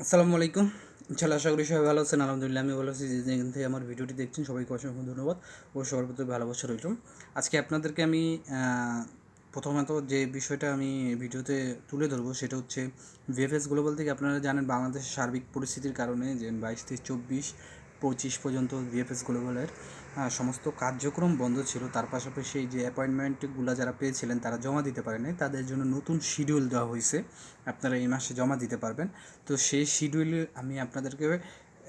আসসালামু আলাইকুম। ইনশাল্লাহ আশা করি সবাই ভালো আছেন। আলহামদুলিল্লাহ আমি ভালো আছি। যেখান থেকে আমার ভিডিওটি দেখছেন, সবাইকে অসংখ্য ধন্যবাদ ও সবার প্রতি ভালোবাসা রইল। আজকে আপনাদেরকে আমি প্রথমত যে বিষয়টা আমি ভিডিওতে তুলে ধরবো সেটা হচ্ছে ভিএফএস গ্লোবাল থেকে আপনারা জানেন বাংলাদেশের সার্বিক পরিস্থিতির কারণে যে বাইশ থেকে চব্বিশ পঁচিশ পর্যন্ত ভিএফএস গ্লোবালের সমস্ত কার্যক্রম বন্ধ ছিল। তার পাশাপাশি যে অ্যাপয়েন্টমেন্টগুলো যারা পেয়েছিলেন, তারা জমা দিতে পারেনি। তাদের জন্য নতুন শিডিউল দেওয়া হয়েছে। আপনারা এই মাসে জমা দিতে পারবেন। তো সেই শিডিউলে আমি আপনাদেরকে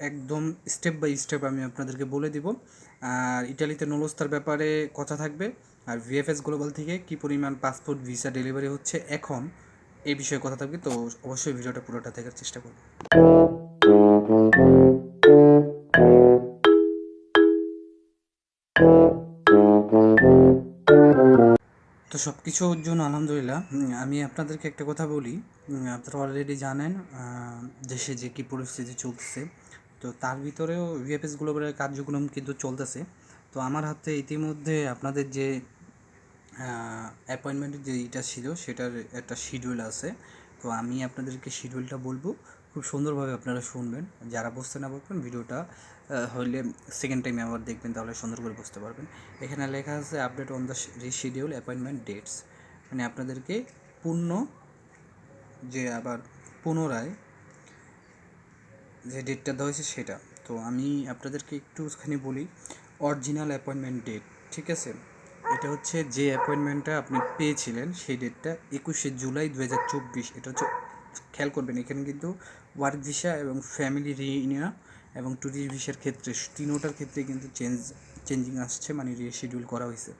একদম স্টেপ বাই স্টেপ আমি আপনাদেরকে বলে দিব। আর ইটালিতে নলস্তার ব্যাপারে কথা থাকবে। আর ভিএফএস গ্লোবাল থেকে কি পরিমাণ পাসপোর্ট ভিসা ডেলিভারি হচ্ছে এখন, এই বিষয়ে কথা থাকবে। তো অবশ্যই ভিডিওটা পুরোটা দেখার চেষ্টা করবেন তো সব কিছুর জন্য আলহামদুলিল্লাহ। আমি আপনাদেরকে একটা কথা বলি। আপনারা অলরেডি জানেন দেশে যে কী পরিস্থিতি চলতেছে। তো তার ভিতরেও ভিএফএস গ্লোবালের কার্যক্রম কিন্তু চলতেছে। তো আমার হাতে ইতিমধ্যে আপনাদের যে অ্যাপয়েন্টমেন্টের যে এটা ছিল, সেটার একটা শিডিউল আছে। তো আমি আপনাদেরকে শিডিউলটা বলব। খুব সুন্দরভাবে আপনারা শুনবেন। যারা বুঝতে না পারবেন ভিডিওটা হইলে সেকেন্ড টাইম আবার দেখবেন, তাহলে সুন্দর করে বুঝতে পারবেন। এখানে লেখা আছে update on the reschedule appointment dates মানে আপনাদেরকে পূর্ণ যে আবার পুনরায় যে ডেটটা দেওয়া হয়েছে সেটা। তো আমি আপনাদেরকে একটুখানি বলি অরিজিনাল অ্যাপয়েন্টমেন্ট ডেট ঠিক আছে? এটা হচ্ছে যে অ্যাপয়েন্টমেন্টটা আপনি পেয়েছিলেন, সেই ডেটটা একুশে জুলাই দু হাজার চব্বিশ। এটা হচ্ছে খেয়াল করবেন, এখানে কিন্তু ওয়ার্ক ভিসা এবং ফ্যামিলি রিইউনিয়ন এবং ট্যুরিস্ট ভিসার ক্ষেত্রে তিনোটার ক্ষেত্রে কিন্তু চেঞ্জ, চেঞ্জিং আসছে মানে রিশিডিউল করা হয়েছে।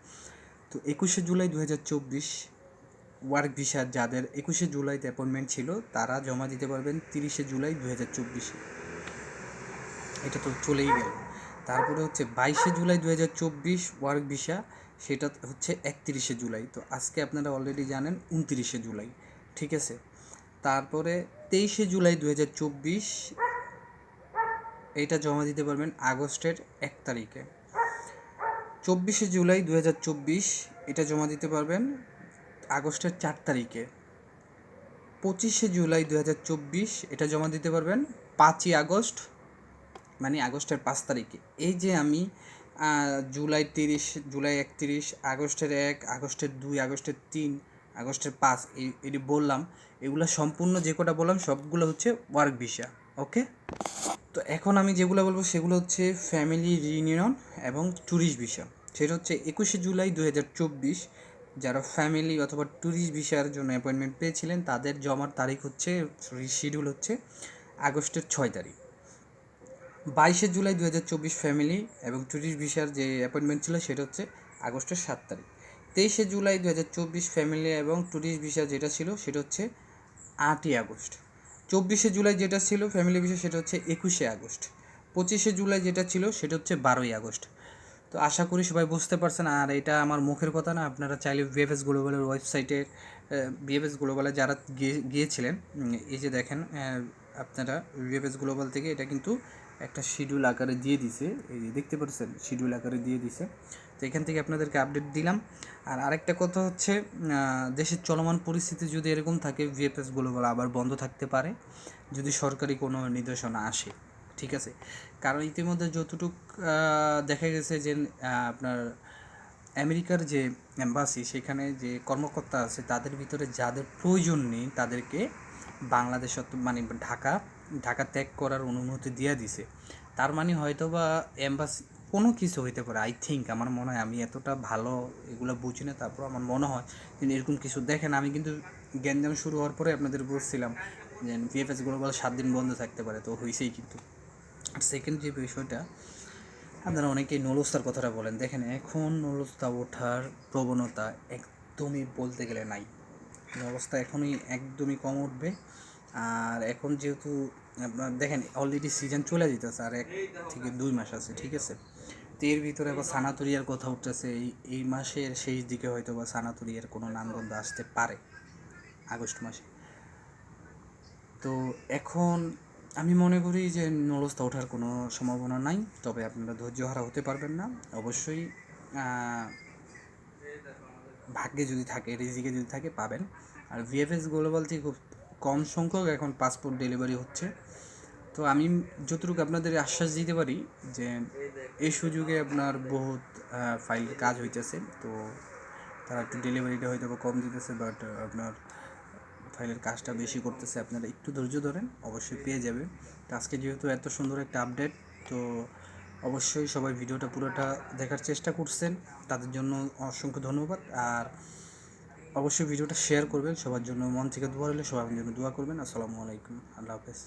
তো একুশে জুলাই দু হাজার চব্বিশ, ওয়ার্ক ভিসা যাদের একুশে জুলাইতে অ্যাপয়েন্টমেন্ট ছিল, তারা জমা দিতে পারবেন তিরিশে জুলাই দু হাজার চব্বিশে। এটা তো চলেই গেল। তারপরে হচ্ছে বাইশে জুলাই দু হাজার চব্বিশ, ওয়ার্ক ভিসা, সেটা হচ্ছে একত্রিশে জুলাই। তো আজকে আপনারা অলরেডি জানেন, উনত্রিশে জুলাই। ঠিক আছে? তারপরে তেইশে জুলাই দু হাজার চব্বিশ, এটা জমা দিতে পারবেন আগস্টের এক তারিখে। চব্বিশে জুলাই দু হাজার চব্বিশ, এটা জমা দিতে পারবেন আগস্টের চার তারিখে। পঁচিশে জুলাই দু হাজার চব্বিশ, এটা জমা দিতে পারবেন পাঁচই আগস্ট মানে আগস্টের পাঁচ তারিখে। এই যে আমি জুলাই তিরিশ, জুলাই একত্রিশ, আগস্টের এক, আগস্টের দুই, আগস্টের তিন, আগস্টের পাঁচ, এই, এটি বললাম এগুলো সম্পূর্ণ যে কটা বললাম, সবগুলো হচ্ছে ওয়ার্ক ভিসা ওকে তো এখন আমি যেগুলো বলব সেগুলো হচ্ছে ফ্যামিলি রিউনিয়ন এবং ট্যুরিস্ট ভিসা সেটা হচ্ছে একুশে জুলাই দু হাজার চব্বিশ, যারা ফ্যামিলি অথবা ট্যুরিস্ট ভিসার জন্য অ্যাপয়েন্টমেন্ট পেয়েছিলেন, তাদের জমার তারিখ হচ্ছে শিডিউল হচ্ছে আগস্টের ছয় তারিখ। বাইশে জুলাই দু হাজার চব্বিশ ফ্যামিলি এবং ট্যুরিস্ট ভিসার যে অ্যাপয়েন্টমেন্ট ছিল, সেটা হচ্ছে আগস্টের সাত তারিখ। তেইশে জুলাই দু হাজার চব্বিশ ফ্যামিলি এবং ট্যুরিস্ট ভিসা যেটা ছিল, সেটা হচ্ছে আটই আগস্ট। চব্বিশে জুলাই যেটা ছিল ফ্যামিলি ভিসা সেটা হচ্ছে একুশে আগস্ট। পঁচিশে জুলাই যেটা ছিল, সেটা হচ্ছে বারোই আগস্ট। তো আশা করি সবাই বুঝতে পারছেন, আর এটা আমার মুখের কথা না, আপনারা চাইলে ভিএফএস গ্লোবালের ওয়েবসাইটে ভিএফএস গ্লোবালে যারা গিয়ে, গিয়েছিলেন এই যে দেখেন আপনারা ভিএফএস গ্লোবাল থেকে এটা কিন্তু একটা শিডিউল আকারে দিয়ে দিছে, এই যে দেখতে পাচ্ছেন শিডিউল আকারে দিয়ে দিছে। তো এখান থেকে আপনাদেরকে আপডেট দিলাম। আর আরেকটা কথা হচ্ছে দেশের চলমান পরিস্থিতি যদি এরকম থাকে ভিএফএস গ্লোবাল আবার বন্ধ থাকতে পারে, যদি সরকারি কোনো নির্দেশনা আসে, ঠিক আছে? কারণ ইতিমধ্যে যতটুক দেখা গেছে যে আপনার আমেরিকার যে এম্বাসি সেখানে যে কর্মকর্তা আছে, তাদের ভিতরে যাদের প্রয়োজন নেই, তাদেরকে বাংলাদেশ মানে ঢাকা ঢাকা ত্যাগ করার অনুমতি দিয়ে দিছে। তার মানে হয়তো বা কোনো কিছু হইতে পারে। আই থিঙ্ক আমার মনে হয় আমি এতটা ভালো এগুলো বুঝি না, তারপর আমার মনে হয় যে এরকম কিছু দেখেন, আমি কিন্তু গ্যাঞ্জাম শুরু হওয়ার পরে আপনাদের বলছিলাম যে ভিএফএস গ্লোবাল সাত দিন বন্ধ থাকতে পারে, তো হয়েছেই কিন্তু। আর সেকেন্ড যে বিষয়টা, আপনারা অনেকেই নলস্তার কথাটা বলেন, দেখেন এখন নলস্তা ওঠার প্রবণতা একদমই বলতে গেলে নাই। নলস্তা এখনই একদমই কম উঠবে। আর এখন যেহেতু, আপনার দেখেন অলরেডি সিজন চলে যেতেছে, আর এক থেকে দুই মাস আছে, ঠিক আছে? তো এর ভিতরে আবার সানাতুরিয়ার কথা উঠতেছে, এই এই মাসের শেষ দিকে হয়তো বা সানাতুরিয়ার কোনো নামগন্ধ আসতে পারে, আগস্ট মাসে। তো এখন আমি মনে করি যে নলস্তা ওঠার কোনো সম্ভাবনা নাই, তবে আপনারা ধৈর্য হারা হতে পারবেন না, অবশ্যই ভাগ্যে যদি থাকে, রিজিকে যদি থাকে, পাবেন। আর ভিএফএস গ্লোবাল থেকে খুব কম সংখ্যক এখন পাসপোর্ট ডেলিভারি হচ্ছে। তো আমি যতটুকু আপনাদের আশ্বাস দিতে পারি যে এই সুযোগে আপনার বহুত ফাইল কাজ হইতেছে। তো তারা একটু ডেলিভারিটা হয়তো কম দিতেছে বাট আপনার ফাইলের কাজটা বেশি করতেছে। আপনারা একটু ধৈর্য ধরেন, অবশ্যই পেয়ে যাবে তো আজকে যেহেতু এত সুন্দর একটা আপডেট তো অবশ্যই সবাই ভিডিওটা পুরোটা দেখার চেষ্টা করছেন। তাদের জন্য অসংখ্য ধন্যবাদ। আর অবশ্যই ভিডিওটা শেয়ার করবেন, সবার জন্য মন থেকে দোয়া হলে সবার জন্য দোয়া করবেন, আসসালামু আলাইকুম, আল্লাহ হাফেজ।